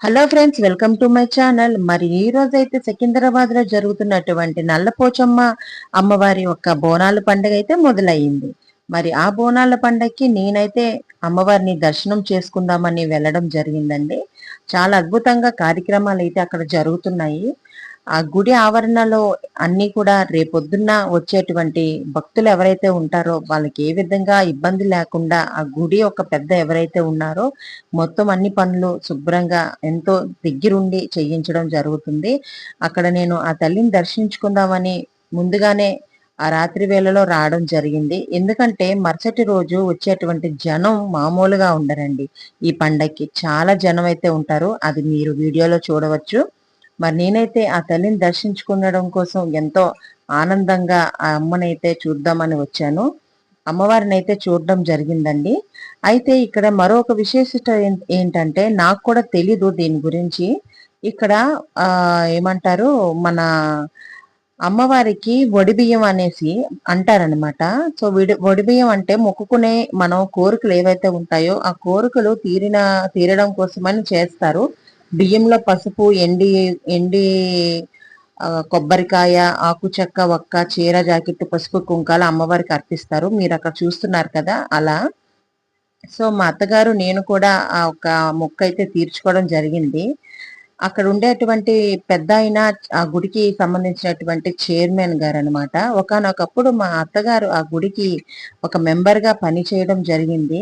Hello friends welcome to my channel. మరి ఈ రోజైతే సికింద్రాబాద్లో జరుగుతున్నటువంటి నల్లపోచమ్మ అమ్మవారి యొక్క బోనాల పండుగ అయితే మొదలయ్యింది. మరి ఆ బోనాల పండగకి నేనైతే అమ్మవారిని దర్శనం చేసుకుందామని వెళ్ళడం జరిగిందండి. చాలా అద్భుతంగా కార్యక్రమాలు అయితే అక్కడ జరుగుతున్నాయి. ఆ గుడి ఆవరణలో అన్ని కూడా రేపొద్దున్న వచ్చేటువంటి భక్తులు ఎవరైతే ఉంటారో వాళ్ళకి ఏ విధంగా ఇబ్బంది లేకుండా ఆ గుడి ఒక పెద్ద ఎవరైతే ఉన్నారో మొత్తం అన్ని పనులు శుభ్రంగా ఎంతో దగ్గరుండి చేయించడం జరుగుతుంది. అక్కడ నేను ఆ తల్లిని దర్శించుకుందామని ముందుగానే ఆ రాత్రి వేళలో రావడం జరిగింది. ఎందుకంటే మరుసటి రోజు వచ్చేటువంటి జనం మామూలుగా ఉండరండి. ఈ పండక్కి చాలా జనం అయితే ఉంటారు. అది మీరు వీడియోలో చూడవచ్చు. మరి నేనైతే ఆ తల్లిని దర్శించుకునడం కోసం ఎంతో ఆనందంగా ఆ అమ్మనైతే చూద్దామని వచ్చాను. అమ్మవారిని అయితే చూడడం జరిగిందండి. అయితే ఇక్కడ మరొక విశేషత ఏంటంటే నాకు కూడా తెలీదు దీని గురించి. ఇక్కడ ఆ ఏమంటారు మన అమ్మవారికి వడిబియ్యం అనేసి అంటారనమాట సో విడి వడిబియ్యం అంటే మొక్కుకునే మనం కోరికలు ఏవైతే ఉంటాయో ఆ కోరికలు తీరిన తీరడం కోసమని చేస్తారు. బియ్యంలో పసుపు ఎండి ఎండి కొబ్బరికాయ ఆకు చెక్క ఒక్క చీర జాకెట్ పసుపు కుంకాలు అమ్మవారికి అర్పిస్తారు. మీరు అక్కడ చూస్తున్నారు కదా అలా. సో మా అత్తగారు నేను కూడా ఆ ఒక మొక్క అయితే తీర్చుకోవడం జరిగింది. అక్కడ ఉండేటువంటి పెద్ద అయిన ఆ గుడికి సంబంధించినటువంటి చైర్మన్ గారు అనమాట ఒకనొకప్పుడు మా అత్తగారు ఆ గుడికి ఒక మెంబర్గా పనిచేయడం పని చేయడం జరిగింది.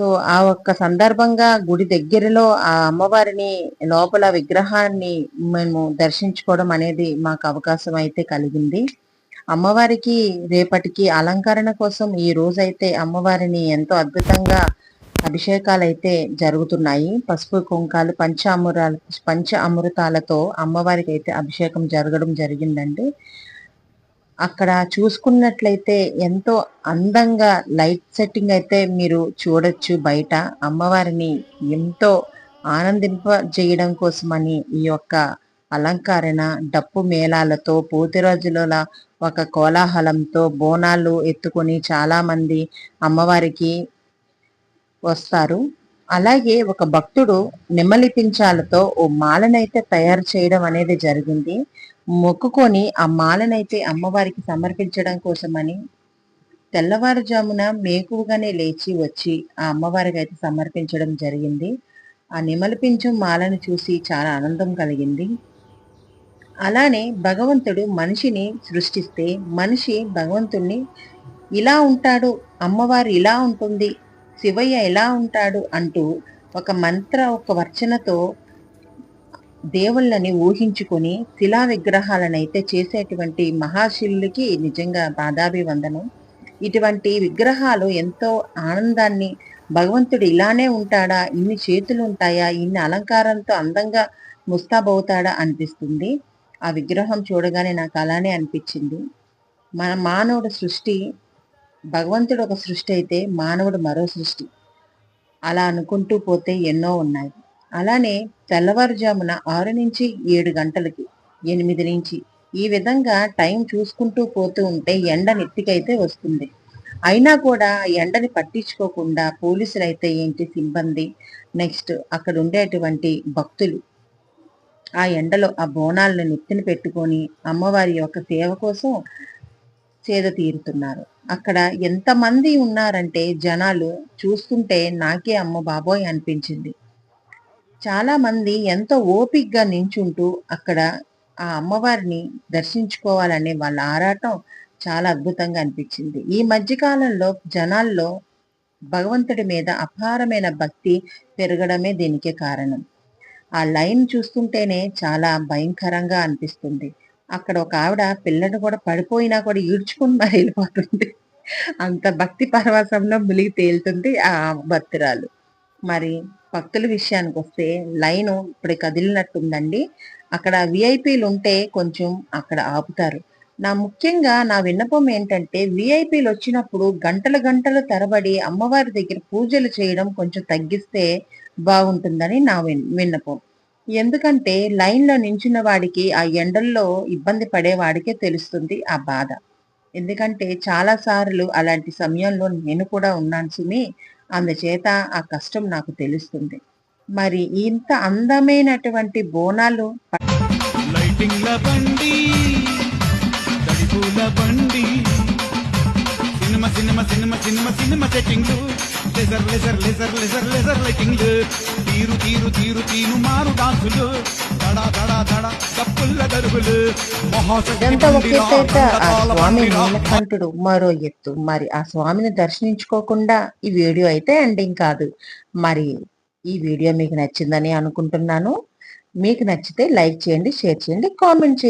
సో ఆ ఒక్క సందర్భంగా గుడి దగ్గరలో ఆ అమ్మవారిని లోపల విగ్రహాన్ని మేము దర్శించుకోవడం అనేది మాకు అవకాశం అయితే కలిగింది. అమ్మవారికి రేపటికి అలంకరణ కోసం ఈ రోజైతే అమ్మవారిని ఎంతో అద్భుతంగా అభిషేకాలు అయితే జరుగుతున్నాయి. పసుపు కుంకాలు పంచ అమృతాలు పంచ అమృతాలతో అమ్మవారికి అయితే అభిషేకం జరగడం జరిగిందండి. అక్కడ చూసుకున్నట్లయితే ఎంతో అందంగా లైట్ సెట్టింగ్ అయితే మీరు చూడొచ్చు బయట. అమ్మవారిని ఎంతో ఆనందింప చేయడం కోసమని ఈ యొక్క అలంకరణ డప్పు మేళాలతో పోతిరాజుల ఒక కోలాహలంతో బోనాలు ఎత్తుకొని చాలామంది అమ్మవారికి వస్తారు. అలాగే ఒక భక్తుడు నిమ్మలిపించాలతో ఓ మాలనైతే తయారు చేయడం అనేది జరిగింది. మొక్కుకొని ఆ మాలనైతే అమ్మవారికి సమర్పించడం కోసమని తెల్లవారుజామున మేకుగానే లేచి వచ్చి ఆ అమ్మవారికి అయితే సమర్పించడం జరిగింది. ఆ నిమలిపించం మాలను చూసి చాలా ఆనందం కలిగింది. అలానే భగవంతుడు మనిషిని సృష్టిస్తే మనిషి భగవంతుణ్ణి ఇలా ఉంటాడు అమ్మవారు ఇలా ఉంటుంది శివయ్య ఇలా ఉంటాడు అంటూ ఒక మంత్ర ఒక వర్చనతో దేవుళ్ళని ఊహించుకొని శిలా విగ్రహాలనైతే చేసేటువంటి మహాశిల్లుకి నిజంగా పాదాభివందనం. ఇటువంటి విగ్రహాలు ఎంతో ఆనందాన్ని భగవంతుడు ఇలానే ఉంటాడా ఇన్ని చేతులు ఉంటాయా ఇన్ని అలంకారంతో అందంగా ముస్తాబవుతాడా అనిపిస్తుంది. ఆ విగ్రహం చూడగానే నాకు అలానే అనిపించింది. మన మానవుడు సృష్టి భగవంతుడు ఒక సృష్టి అయితే మానవుడు మరో సృష్టి. అలా అనుకుంటూ పోతే ఎన్నో ఉన్నాయి. అలానే తెల్లవారుజామున ఆరు నుంచి ఏడు గంటలకి ఎనిమిది నుంచి ఈ విధంగా టైం చూసుకుంటూ పోతూ ఉంటే ఎండ నెత్తికైతే వస్తుంది. అయినా కూడా ఎండని పట్టించుకోకుండా పోలీసులు అయితే ఏంటి సిబ్బంది? నెక్స్ట్ అక్కడ ఉండేటువంటి భక్తులు ఆ ఎండలో ఆ బోనాలను నెత్తిన పెట్టుకొని అమ్మవారి యొక్క సేవ కోసం సేద తీరుతున్నారు. అక్కడ ఎంతమంది ఉన్నారంటే జనాలు చూస్తుంటే నాకే అమ్మ బాబోయ్ అనిపించింది. చాలామంది ఎంతో ఓపిక్గా నించుంటూ అక్కడ ఆ అమ్మవారిని దర్శించుకోవాలనే వాళ్ళ ఆరాటం చాలా అద్భుతంగా అనిపించింది. ఈ మధ్యకాలంలో జనాల్లో భగవంతుడి మీద అపారమైన భక్తి పెరగడమే దీనికి కారణం. ఆ లైన్ చూస్తుంటేనే చాలా భయంకరంగా అనిపిస్తుంది. అక్కడ ఒక ఆవిడ పిల్లడు కూడా పడిపోయినా కూడా ఈడ్చుకుని మరి వెళ్ళిపోతుంది అంత భక్తి పరవశంలో ములిగి తేలుతుంది ఆ భక్తురాలు. మరి భక్తుల విషయానికి వస్తే లైన్ ఇప్పుడు కదిలినట్టుందండి. అక్కడ విఐపీలు ఉంటే కొంచెం అక్కడ ఆపుతారు. నా ముఖ్యంగా నా విన్నపం ఏంటంటే విఐపీలు వచ్చినప్పుడు గంటల గంటలు తరబడి అమ్మవారి దగ్గర పూజలు చేయడం కొంచెం తగ్గిస్తే బాగుంటుందని నా విన్నపం. ఎందుకంటే లైన్లో నించున్న వాడికి ఆ ఎండల్లో ఇబ్బంది పడే వాడికే తెలుస్తుంది ఆ బాధ. ఎందుకంటే చాలా సార్లు అలాంటి సమయంలో నేను కూడా ఉన్నాను సుమి. అందుచేత ఆ కష్టం నాకు తెలుస్తుంది. మరి ఇంత అందమైనటువంటి బోనాలు లైటింగ్ల బండి బండి cinema cinema cinema cinema cinema సెట్టింగ్లు. Laser laser laser laser laser లైటింగ్లు తీరు తీరు తీరు తీరు మారు డాన్సులు. తడా తడా తడా కప్పుల్ల దరుగులు ఇదంతా ఒక మందిరా, ఎత్తు? అయితే ఆ స్వామి. నీలకంఠుడు మరో ఎత్తు. మరి ఆ స్వామిని దర్శించుకోకుండా ఈ వీడియో అయితే ఎండింగ్ కాదు. మరి ఈ వీడియో మీకు నచ్చిందని అనుకుంటున్నాను. మీకు నచ్చితే లైక్ చేయండి షేర్ చేయండి కామెంట్ చేయండి.